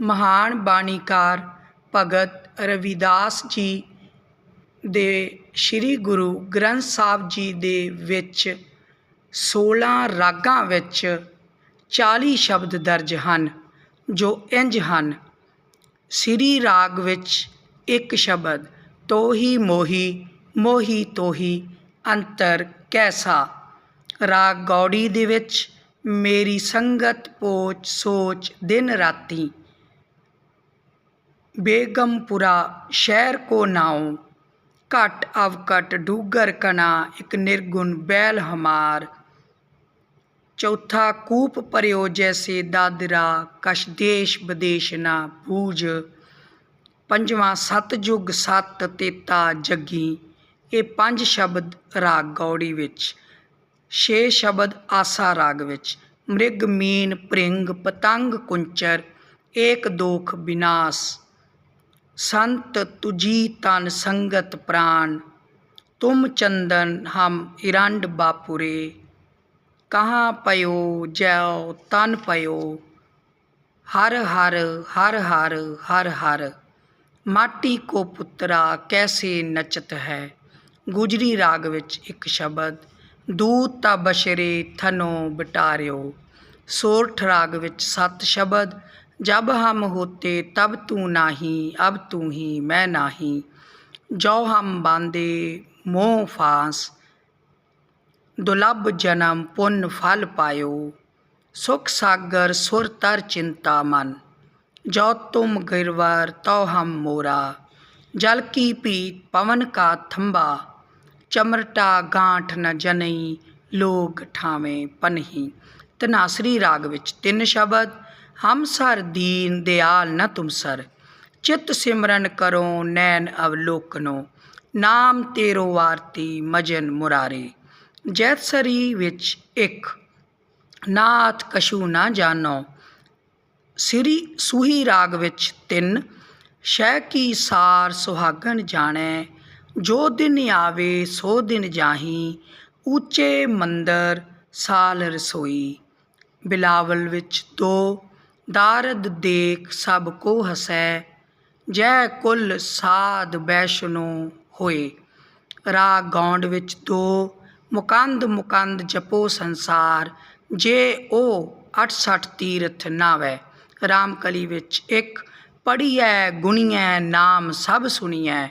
ਮਹਾਨ ਬਾਣੀਕਾਰ ਭਗਤ ਰਵਿਦਾਸ ਜੀ ਦੇ ਸ੍ਰੀ ਗੁਰੂ ਗ੍ਰੰਥ ਸਾਹਿਬ ਜੀ ਦੇ ਵਿੱਚ 16 ਰਾਗਾਂ ਵਿੱਚ 40 ਸ਼ਬਦ ਦਰਜ ਹਨ, ਜੋ ਇੰਜ ਹਨ। ਸ੍ਰੀ ਰਾਗ ਵਿੱਚ ਇੱਕ ਸ਼ਬਦ, ਤੋਹੀ ਮੋਹੀ ਮੋਹੀ ਤੋਹੀ, ਅੰਤਰ ਕੈਸਾ। ਰਾਗ ਗੌੜੀ ਦੇ ਵਿੱਚ, ਮੇਰੀ ਸੰਗਤ ਪੋਚ ਸੋਚ ਦਿਨ ਰਾਤੀ। ਬੇਗਮਪੁਰਾ ਸ਼ਹਿਰ ਕੋ ਨਾਉ, ਘਟ ਅਵਕਟ ਡੂਗਰ ਕਣਾ, ਇੱਕ ਨਿਰਗੁਣ ਬੈਲ ਹਮਾਰ। ਚੌਥਾ ਕੂਪ ਪਰਿਓ ਜੈਸੇ ਦਾਦਰਾ ਕਸ਼ ਦੇਸ਼ ਵਿਦੇਸ਼ ਨਾ ਬੂਝ ਪੰਜਵਾਂ ਸਤਜੁਗ ਸਤ ਤੇਤਾ ਜੱਗੀ, ਇਹ ਪੰਜ ਸ਼ਬਦ ਰਾਗ ਗੌੜੀ ਵਿੱਚ, ਛੇ ਸ਼ਬਦ ਆਸਾ ਰਾਗ ਵਿੱਚ। ਮ੍ਰਿਗ ਮੀਨ ਪ੍ਰਿੰਗ ਪਤੰਗ ਕੁੰਚਰ, ਏਕ ਦੋਖ ਵਿਨਾਸ਼ ਸੰਤ ਤੁਜੀ ਤਨ ਸੰਗਤ ਪ੍ਰਾਨ, ਤੁਮ ਚੰਦਨ ਹਮ ਇਰੰਡ ਬਾਪੁਰੇ, ਕਹਾਂ ਪਇਓ ਜੈਓ ਤਨ ਪਇਓ, ਹਰ ਹਰ ਹਰ ਹਰ ਹਰ ਹਰ, ਮਾਟੀ ਕੋ ਪੁੱਤਰਾ ਕੈਸੇ ਨਚਤ ਹੈ, ਗੁਜਰੀ ਰਾਗ ਵਿੱਚ ਇੱਕ ਸ਼ਬਦ, ਦੂਤ ਤਾ ਬਸ਼ਰੇ ਥਨੋ ਬਟਾਰਿਓ, ਸੋਰਠ ਰਾਗ ਵਿੱਚ ਸੱਤ ਸ਼ਬਦ ਜਬ ਹਮ ਹੋਤੇ ਤਬ ਤੂੰ ਨਾਹੀ, ਅਬ ਤੂੰ ਹੀ, ਮੈਂ ਨਾਹੀ। ਜੋ ਹਮ ਬਾਂਦੇ, ਮੋਹ ਫਾਸ। ਦੁਲਭ ਜਨਮ ਪੁੰਨ ਫਲ ਪਾਇਓ। ਸੁਖ ਸਾਗਰ ਸੁਰ ਤਰ ਚਿੰਤਾ ਮਨ। ਜੋ ਤੁਮ ਗਿਰਵਰ, ਤੋ ਹਮ ਮੋਰਾ। ਜਲ ਕੀ ਪੀਤ ਪਵਨ ਕਾ ਥੰਬਾ। ਚਮਰਟਾ ਗਾਂਠ ਨ ਜਨਈ ਲੋਗ ਠਾਵੇਂ ਪਨਹੀ। ਤਨਾਸਰੀ ਰਾਗ ਵਿੱਚ ਤਿੰਨ ਸ਼ਬਦ ਹਮ ਸਰ ਦੀਨ ਦਿਆਲ ਨ ਤੁਮ ਸਰ, ਚਿਤ ਸਿਮਰਨ ਕਰੋ ਨੈਣ ਅਵਲੋਕਨੋ, ਨਾਮ ਤੇਰੋ ਵਾਰਤੀ ਮਜਨ ਮੁਰਾਰੇ ਜੈਤਸਰੀ ਵਿੱਚ ਇੱਕ, ਨਾਥ ਕਸ਼ੂ ਨਾ ਜਾਣੋ, ਸ੍ਰੀ ਸੂਹੀ ਰਾਗ ਵਿੱਚ ਤਿੰਨ, ਸ਼ੈ ਕੀ ਸਾਰ ਸੁਹਾਗਣ ਜਾਣੈ, ਜੋ ਦਿਨ ਆਵੇ ਸੋ ਦਿਨ ਜਾਹੀ ਉੱਚੇ ਮੰਦਰ ਸਾਲ ਰਸੋਈ, ਬਿਲਾਵਲ ਵਿੱਚ ਦੋ ਦਾਰਦ ਦੇਖ ਸਭ ਕੋ ਹਸੈ, ਜੈ ਕੁਲ ਸਾਧ ਵੈਸ਼ਨੋ ਹੋਏ। ਰਾਗ ਗੌਂਡ ਵਿੱਚ ਦੋ, ਮੁਕੰਦ ਮੁਕੰਦ ਜਪੋ ਸੰਸਾਰ, ਜੇ ਉਹ 68 ਤੀਰਥ ਨਾਵੈ। ਰਾਮਕਲੀ ਵਿੱਚ ਇੱਕ ਪੜੀਐ ਗੁਣੀਐ ਨਾਮ ਸਭ ਸੁਣੀਐ।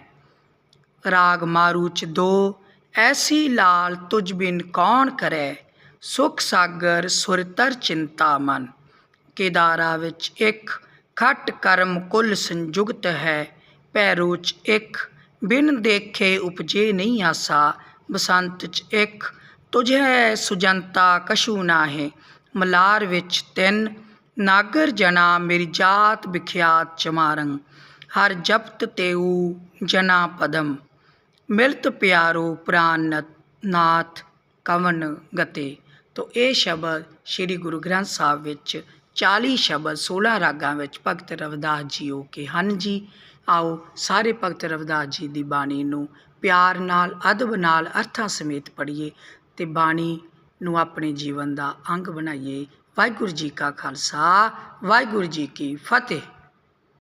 ਰਾਗ ਮਾਰੂ ਚ ਦੋ, ਐਸੀ ਲਾਲ ਤੁਝ ਬਿਨ ਕੌਣ ਕਰੈ, ਸੁਖ ਸਾਗਰ ਸੁਰਤਰ ਚਿੰਤਾ ਮਨ। ਕੇਦਾਰਾ ਵਿੱਚ ਇੱਕ ਖਟ ਕਰਮ ਕੁਲ ਸੰਯੁਗਤ ਹੈ। ਪੈਰੋ ਚ ਇੱਕ, ਬਿਨ ਦੇਖੇ ਉਪਜੇ ਨਹੀਂ ਆਸਾ। ਬਸੰਤ ਚ ਇੱਕ, ਤੁਝੈ ਸੁਜੰਤਾ ਕਸ਼ੂ ਨਾਹੇ। ਮਲਾਰ ਵਿੱਚ ਤਿੰਨ, ਨਾਗਰ ਜਨਾ ਮੇਰੀ ਜਾਤ ਵਿਖਿਆਤ ਚਮਾਰੰ। ਹਰ ਜਪਤ ਤੇਊ ਜਨਾ ਪਦਮ ਮਿਲਤ ਪਿਆਰੋ ਪ੍ਰਾਨ ਨਾਥ ਕਵਨ ਗਤੇ। ਤੋ ਇਹ ਸ਼ਬਦ ਸ੍ਰੀ ਗੁਰੂ ਗ੍ਰੰਥ ਸਾਹਿਬ ਵਿੱਚ 40 ਸ਼ਬਦ 16 ਰਾਗਾਂ ਵਿੱਚ ਭਗਤ ਰਵਿਦਾਸ ਜੀਓ ਕੇ ਹਨ ਜੀ। ਆਓ ਸਾਰੇ ਭਗਤ ਰਵਿਦਾਸ ਜੀ ਦੀ ਬਾਣੀ ਨੂੰ ਪਿਆਰ ਨਾਲ, ਅਦਬ ਨਾਲ, ਅਰਥਾਂ ਸਮੇਤ ਪੜ੍ਹੀਏ ਤੇ ਬਾਣੀ ਨੂੰ ਆਪਣੇ ਜੀਵਨ ਦਾ ਅੰਗ ਬਣਾਈਏ। ਵਾਹਿਗੁਰੂ ਜੀ ਕਾ ਖਾਲਸਾ, ਵਾਹਿਗੁਰੂ ਜੀ ਕੀ ਫਤਿਹ।